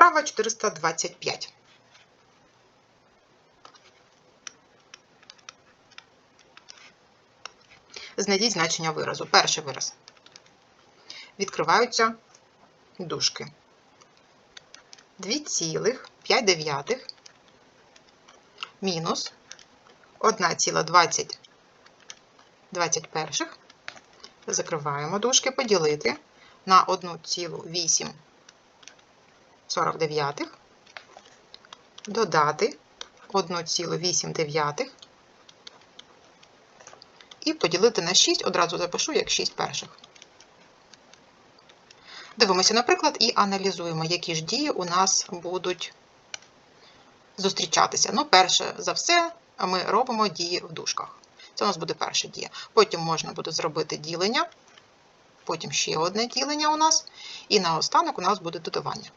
Вправа 425. Знайдіть значення виразу. Перший вираз. Відкриваються дужки. 2,5 мінус 1,20 Закриваємо дужки, поділити на 1,8 додати 1,8 і поділити на 6, одразу запишу як 6 перших. Дивимося, наприклад, і аналізуємо, які ж дії у нас будуть зустрічатися. Ну, перше за все, ми робимо дії в дужках. Це у нас буде перша дія. Потім можна буде зробити ділення, потім ще одне ділення у нас, і наостанок у нас буде додавання.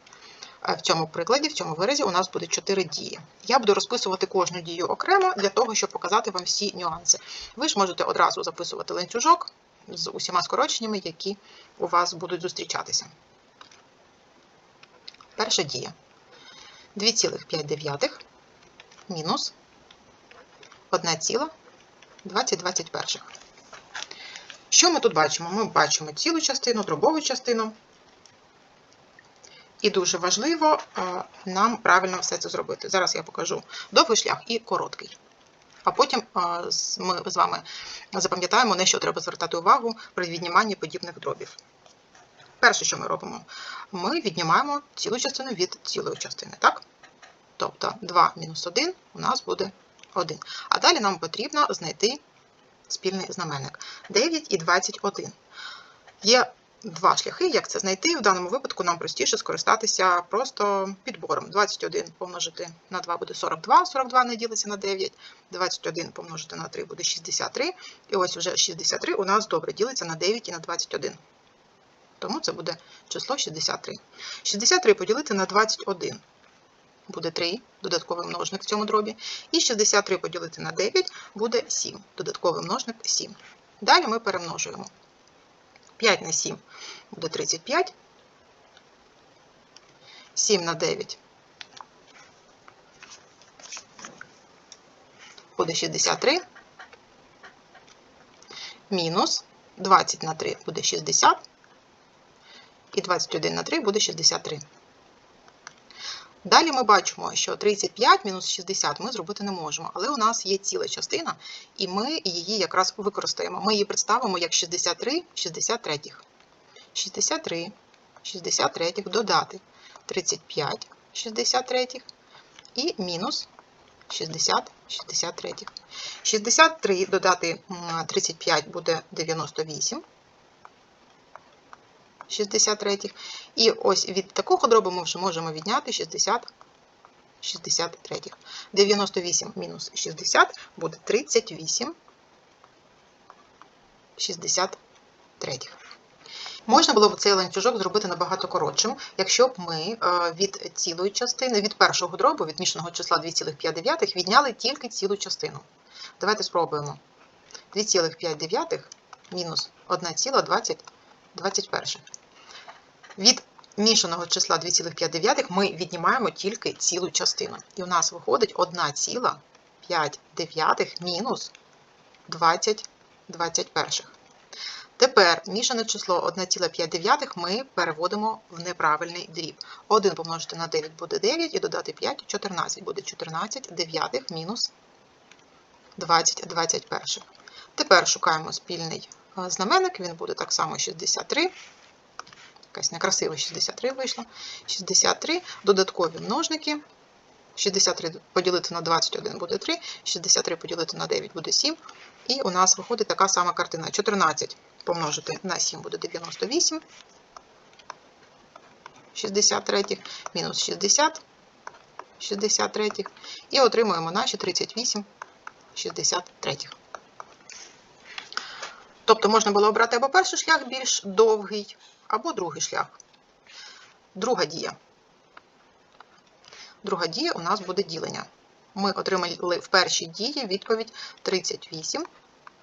В цьому прикладі, в цьому виразі, у нас буде 4 дії. Я буду розписувати кожну дію окремо для того, щоб показати вам всі нюанси. Ви ж можете одразу записувати ланцюжок з усіма скороченнями, які у вас будуть зустрічатися. Перша дія. 2,5 мінус 1,2021. Що ми тут бачимо? Ми бачимо цілу частину, дробову частину. І дуже важливо нам правильно все це зробити. Зараз я покажу довгий шлях і короткий. А потім ми з вами запам'ятаємо, на що треба звертати увагу при відніманні подібних дробів. Перше, що ми робимо, ми віднімаємо цілу частину від цілої частини. так? Тобто 2 мінус 1 у нас буде 1. А далі нам потрібно знайти спільний знаменник 9 і 21. Є два шляхи, як це знайти. В даному випадку нам простіше скористатися просто підбором. 21 помножити на 2 буде 42, 42 не ділиться на 9, 21 помножити на 3 буде 63. І ось вже 63 у нас добре ділиться на 9 і на 21. Тому це буде число 63. 63 поділити на 21 буде 3, додатковий множник в цьому дробі. І 63 поділити на 9 буде 7, додатковий множник 7. Далі ми перемножуємо. 5 на 7 буде 35. 7 на 9 буде 63. Мінус 20 на 3 буде 60. І 21 на 3 буде 63. Далі ми бачимо, що 35 мінус 60 ми зробити не можемо, але у нас є ціла частина, і ми її якраз використаємо. Ми її представимо як 63 63. 63 63 додати 35 63 і мінус 60 63. 63 додати 35 буде 98. 63. І ось від такого дробу ми вже можемо відняти 60 63. 98 мінус 60 буде 38 63. Можна було б цей ланцюжок зробити набагато коротшим, якщо б ми від цілої частини, від першого дробу, від мішаного числа 2,5 відняли тільки цілу частину. Давайте спробуємо. 2,5 мінус 1,2021. Від мішаного числа 2,5 ми віднімаємо тільки цілу частину. І у нас виходить 1,5 мінус 20 21. Тепер мішане число 1,5 ми переводимо в неправильний дріб. 1 помножити на 9 буде 9 і додати 5 14. Буде 14 дев'ятих мінус 20 21. Тепер шукаємо спільний знаменник, він буде так само 63 якась некрасива 63 вийшла. 63, додаткові множники. 63 поділити на 21 буде 3, 63 поділити на 9 буде 7. І у нас виходить така сама картина. 14 помножити на 7 буде 98. 63, мінус 60, 63. І отримуємо наші 38 63. Тобто можна було обрати або перший шлях більш довгий, або другий шлях. Друга дія. Друга дія у нас буде ділення. Ми отримали в першій дії відповідь 38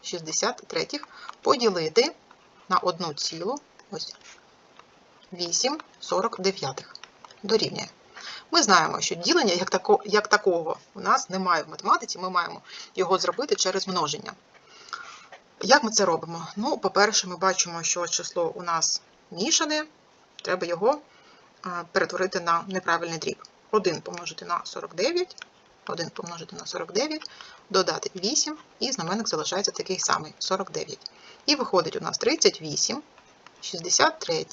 63 поділити на 1 цілу ось 8 49 дорівнює. Ми знаємо, що ділення як, тако, як такого у нас немає в математиці, ми маємо його зробити через множення. Як ми це робимо? Ну, по-перше, ми бачимо, що число у нас мішане, треба його перетворити на неправильний дріб. 1 помножити на 49, 1 помножити на 49, додати 8, і знаменник залишається такий самий 49. І виходить у нас 38, 63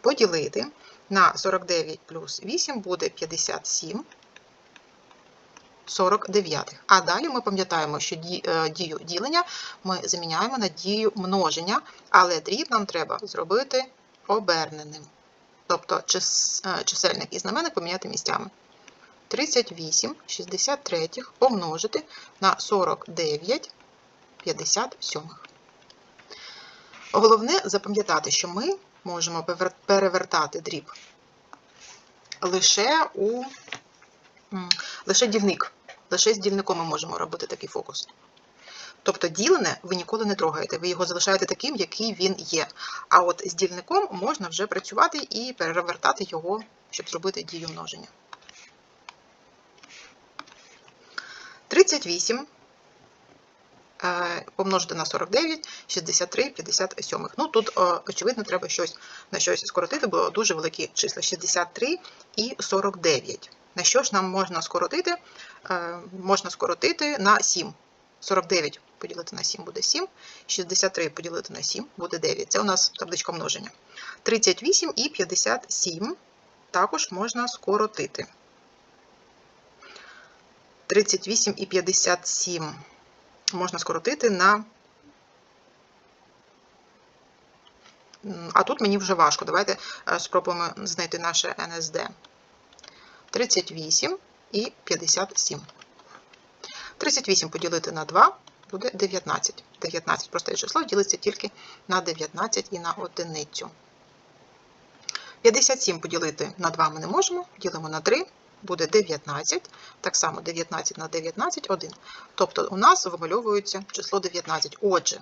поділити на 49 плюс 8 буде 57 49. А далі ми пам'ятаємо, що е, дію ділення ми заміняємо на дію множення, але дріб нам треба зробити оберненим. Тобто е, чисельник і знаменник поміняти місцями. 38 63 помножити на 49 57. Головне запам'ятати, що ми можемо перевертати дріб лише у лише дільник. Лише з дільником ми можемо робити такий фокус. Тобто ділене ви ніколи не трогаєте, ви його залишаєте таким, який він є. А от з дільником можна вже працювати і перевертати його, щоб зробити дію множення. 38 е, помножити на 49, 63, 57. Ну тут, е, очевидно, треба щось на щось скоротити, бо дуже великі числа 63 і 49. На що ж нам можна скоротити? Е, Можна скоротити на 7. 49 поділити на 7 буде 7, 63 поділити на 7 буде 9. Це у нас табличка множення. 38 і 57 також можна скоротити. 38 і 57 можна скоротити на. А тут мені вже важко. Давайте е, спробуємо знайти наше НСД. 38 і 57. 38 поділити на 2 буде 19. 19 просте число ділиться тільки на 19 і на одиницю. 57 поділити на 2 ми не можемо, ділимо на 3, буде 19. Так само 19 на 19 – 1. Тобто у нас вимальовується число 19. Отже,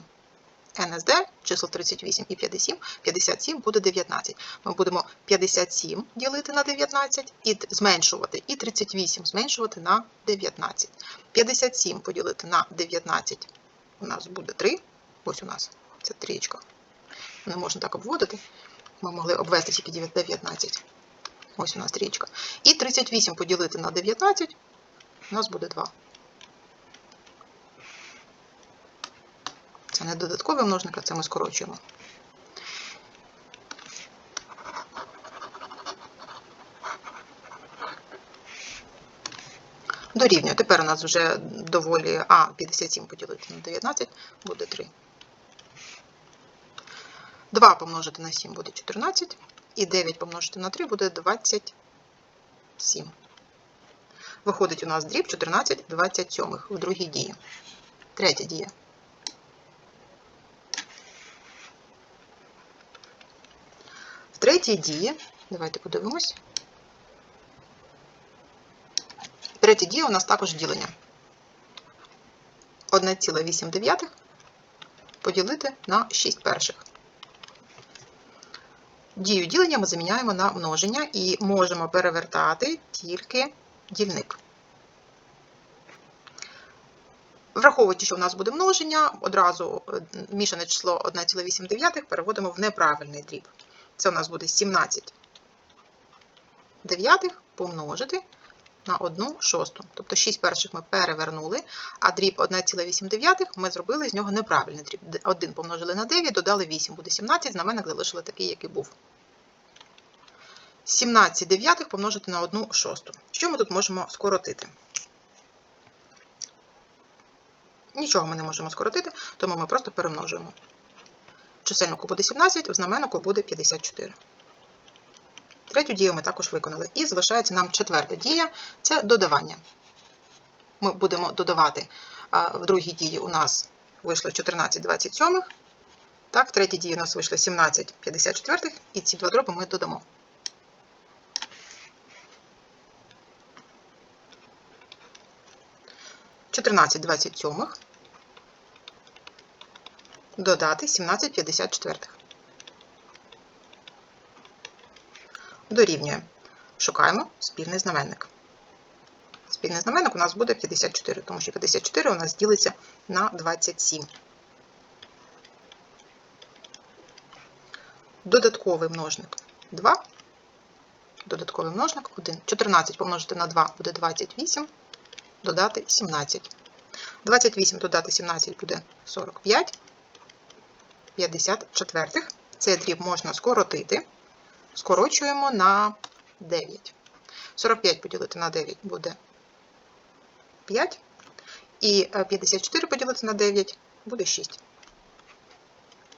НСД, число 38 і 57, 57 буде 19. Ми будемо 57 ділити на 19 і зменшувати, і 38 зменшувати на 19. 57 поділити на 19 у нас буде 3. Ось у нас це трієчка. Не можна так обводити. Ми могли обвести тільки 19. Ось у нас трієчка. І 38 поділити на 19 у нас буде 2. Це не додатковий множник, а це ми скорочуємо. Дорівнює. Тепер у нас вже доволі А 57 поділити на 19 буде 3. 2 помножити на 7 буде 14. І 9 помножити на 3 буде 27. Виходить у нас дріб 14 27 в другій дії. Третя дія. Третій дії, давайте подивимось. Третя дія у нас також ділення. 1,8 поділити на 6 перших. Дію ділення ми заміняємо на множення і можемо перевертати тільки дільник. Враховуючи, що у нас буде множення, одразу е, мішане число 1,8 переводимо в неправильний дріб. Це у нас буде 17 дев'ятих помножити на 1 шосту. Тобто 6 перших ми перевернули, а дріб 1,8 ми зробили з нього неправильний дріб. 1 помножили на 9, додали 8, буде 17, знаменник залишили такий, який був. 17 дев'ятих помножити на 1 шосту. Що ми тут можемо скоротити? Нічого ми не можемо скоротити, тому ми просто перемножуємо. Чисельнику буде 17, в знаменнику буде 54. Третю дію ми також виконали. І залишається нам четверта дія це додавання. Ми будемо додавати в другій дії у нас вийшло 14 27. Так, в третій дії у нас вийшло 17 54, і ці два дроби ми додамо. Чотирнадцять двадцять сьомих додати 17 54. Дорівнює шукаємо спільний знаменник. Спільний знаменник у нас буде 54, тому що 54 у нас ділиться на 27. Додатковий множник 2. Додатковий множник 1. 14 помножити на 2 буде 28, додати 17. 28 додати 17 буде 45. 54. Цей дріб можна скоротити. Скорочуємо на 9. 45 поділити на 9 буде 5. І 54 поділити на 9 буде 6.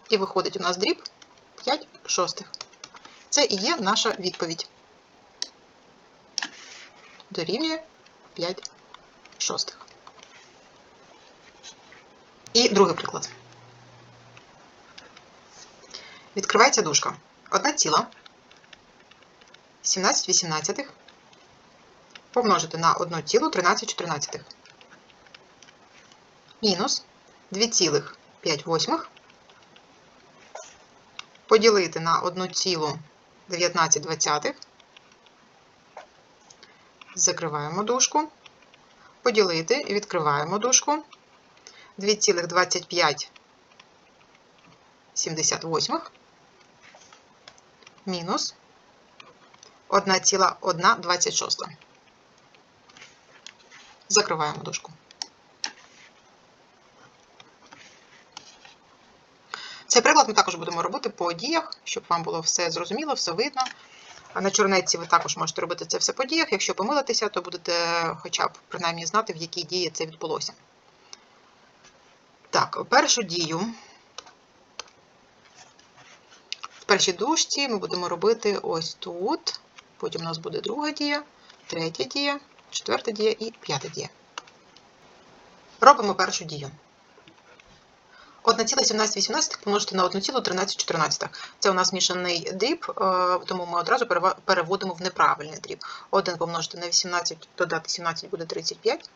І виходить у нас дріб 5 шостих. Це і є наша відповідь. Дорівнює 5 шостих. І другий приклад. Відкривається дужка. 1 ціла 17 18 помножити на 1 цілу 13 14. Мінус 2,5 восьмих поділити на 1 цілу 19 двадцятих. Закриваємо дужку. Поділити і відкриваємо дужку. 2,25 78 мінус 1,126. Закриваємо дужку. Цей приклад ми також будемо робити по діях, щоб вам було все зрозуміло, все видно. А на чорнетці ви також можете робити це все по діях. Якщо помилитеся, то будете хоча б принаймні знати, в якій дії це відбулося. Так, першу дію. В першій дужці ми будемо робити ось тут. Потім у нас буде друга дія, третя дія, четверта дія і п'ята дія. Робимо першу дію. 1,1718 помножити на 1,1314. Це у нас мішаний дріб, е, тому ми одразу переводимо в неправильний дріб. 1 помножити на 18, додати 17 буде 35.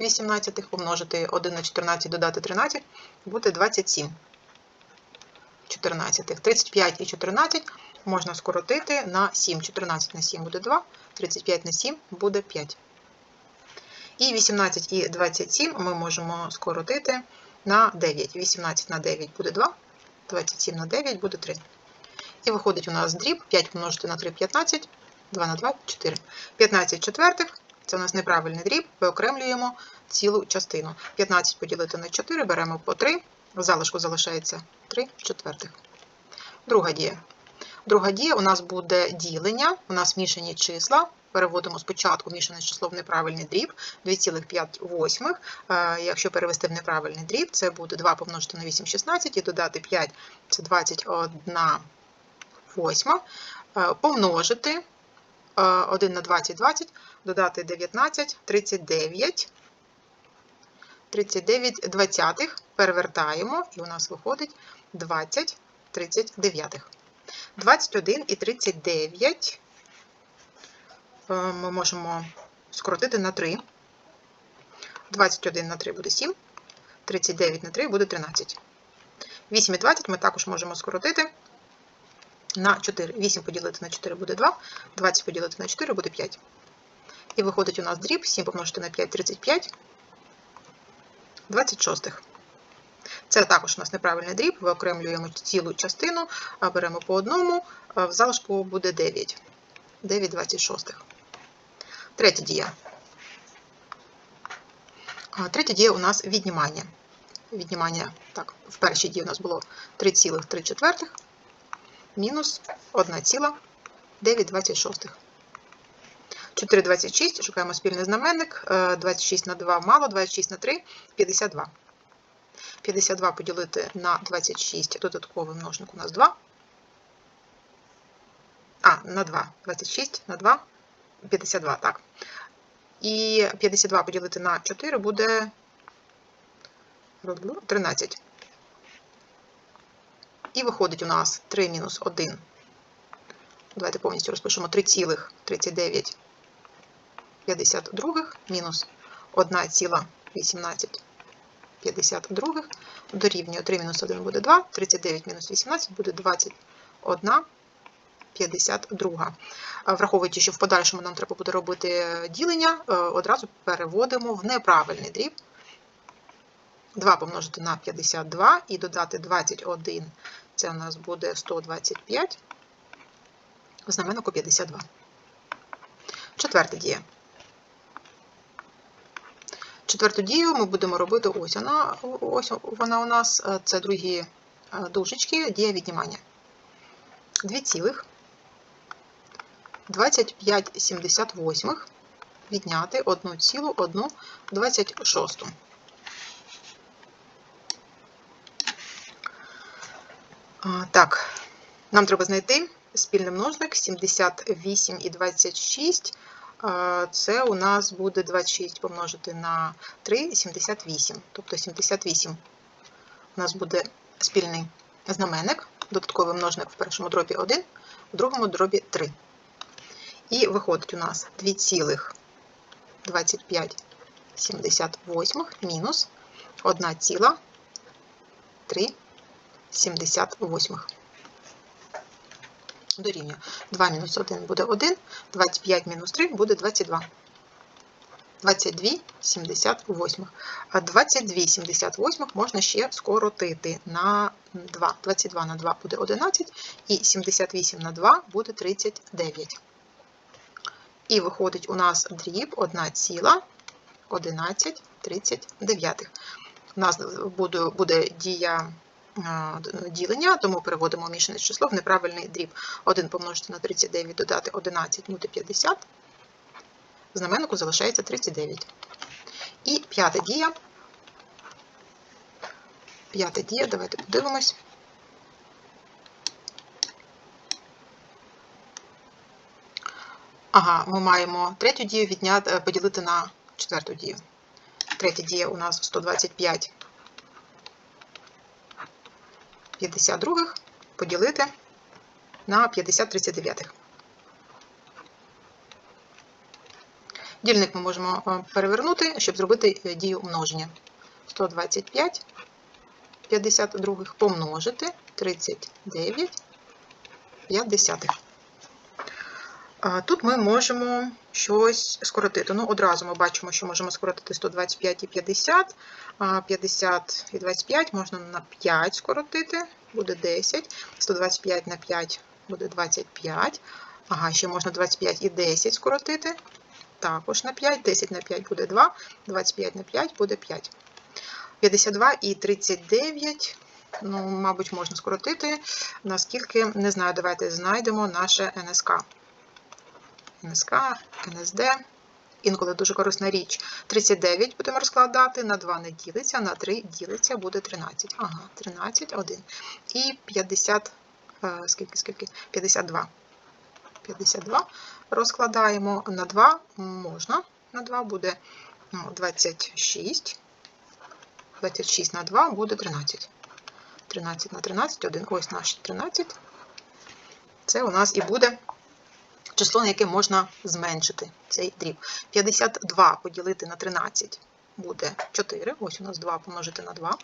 18 помножити 1 на 14, додати 13, буде 27. 14. 35 і 14 можна скоротити на 7. 14 на 7 буде 2, 35 на 7 буде 5. І 18 і 27 ми можемо скоротити на 9. 18 на 9 буде 2, 27 на 9 буде 3. І виходить у нас дріб 5 помножити на 3 15, 2 на 2 4. 15 четвертих це у нас неправильний дріб, виокремлюємо цілу частину. 15 поділити на 4, беремо по 3, в залишку залишається 3 четвертих. Друга дія. Друга дія у нас буде ділення, у нас мішані числа. Переводимо спочатку мішане число в неправильний дріб 2,5. Е, якщо перевести в неправильний дріб, це буде 2 помножити на 8 16 і додати 5 це 21 восьма. Е, помножити 1 е, на 20 20, додати 19, 39. 39 двадцятих перевертаємо, і у нас виходить 20 39. 21 і 39 Е, ми можемо скоротити на 3. 21 на 3 буде 7, 39 на 3 буде 13. 8 і 20 ми також можемо скоротити на 4. 8 поділити на 4 буде 2, 20 поділити на 4 буде 5. І виходить у нас дріб 7 помножити на 5 35, 26. Це також у нас неправильний дріб, виокремлюємо цілу частину, беремо по одному, в залишку буде 9. 9 26. Третя дія. Третя дія у нас віднімання. Віднімання, так, в першій дії у нас було 3,3 мінус 1,926. 4,26, шукаємо спільний знаменник. 26 на 2 мало, 26 на 3 52. 52 поділити на 26, додатковий множник у нас 2. А, на 2. 26 на 2 52, так. І 52 поділити на 4 буде 13. І виходить у нас 3 мінус 1. Давайте повністю розпишемо 3,39 52 мінус 1,18 52 дорівнює 3 мінус 1 буде 2, 39 мінус 18 буде 21 52. Е, Враховуючи, що в подальшому нам треба буде робити ділення, е, одразу переводимо в неправильний дріб. 2 помножити на 52 і додати 21, це у нас буде 125, в знаменнику 52. Четверта дія. Четверту дію ми будемо робити ось вона, ось вона у нас, е, це другі е, дужечки, дія віднімання. 2 цілих 25,78 відняти 1,126. Так, нам треба знайти спільний множник 78 і 26. Це у нас буде 26 помножити на 3, 78. Тобто 78 у нас буде спільний знаменник, додатковий множник в першому дробі 1, в другому дробі 3. І виходить у нас 2,2578 мінус 1,378. Дорівнює 2 мінус 1 буде 1, 25 мінус 3 буде 22. 22,78. А 22,78 можна ще скоротити на 2. 22 на 2 буде 11, і 78 на 2 буде 39. І виходить у нас дріб 1,1139. У нас буде, буде дія ділення, тому переводимо мішане число в неправильний дріб. 1 помножити на 39, додати 11 буде 50. В знаменнику залишається 39. І п'ята дія. П'ята дія, давайте подивимось. Ага, ми маємо третю дію відняти, е, поділити на четверту дію. Третя дія у нас 125 52 поділити на 50 39. Дільник ми можемо е, перевернути, щоб зробити е, дію множення. 125 52 помножити 39 50. Тут ми можемо щось скоротити. Ну, Одразу ми бачимо, що можемо скоротити 125 і 50. 50 і 25 можна на 5 скоротити, буде 10. 125 на 5 буде 25. Ага, ще можна 25 і 10 скоротити. Також на 5, 10 на 5 буде 2, 25 на 5 буде 5. 52 і 39, ну, мабуть, можна скоротити. Наскільки, не знаю, давайте знайдемо наше НСК. НСК, НСД. Інколи дуже корисна річ. 39 будемо розкладати, на 2 не ділиться, на 3 ділиться, буде 13. Ага, 13, 1. І 50, скільки, скільки? 52. 52 розкладаємо на 2, можна, на 2 буде 26. 26 на 2 буде 13. 13 на 13, 1. Ось наш 13. Це у нас і буде число, на яке можна зменшити цей дріб. 52 поділити на 13 буде 4. Ось у нас 2 помножити на 2.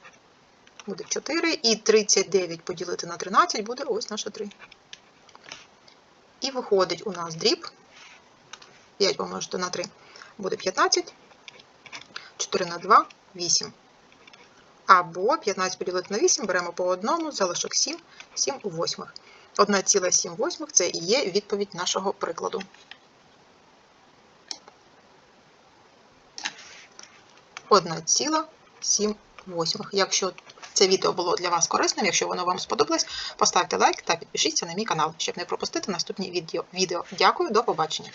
Буде 4. І 39 поділити на 13 буде ось наша 3. І виходить у нас дріб. 5 помножити на 3 буде 15. 4 на 2 8. Або 15 поділити на 8 беремо по одному, залишок 7, 7 у восьмих. 1,7 це і є відповідь нашого прикладу. Одна ціла сім восьмих. Якщо це відео було для вас корисним, якщо воно вам сподобалось, поставте лайк та підпишіться на мій канал, щоб не пропустити наступні відео. Дякую, до побачення!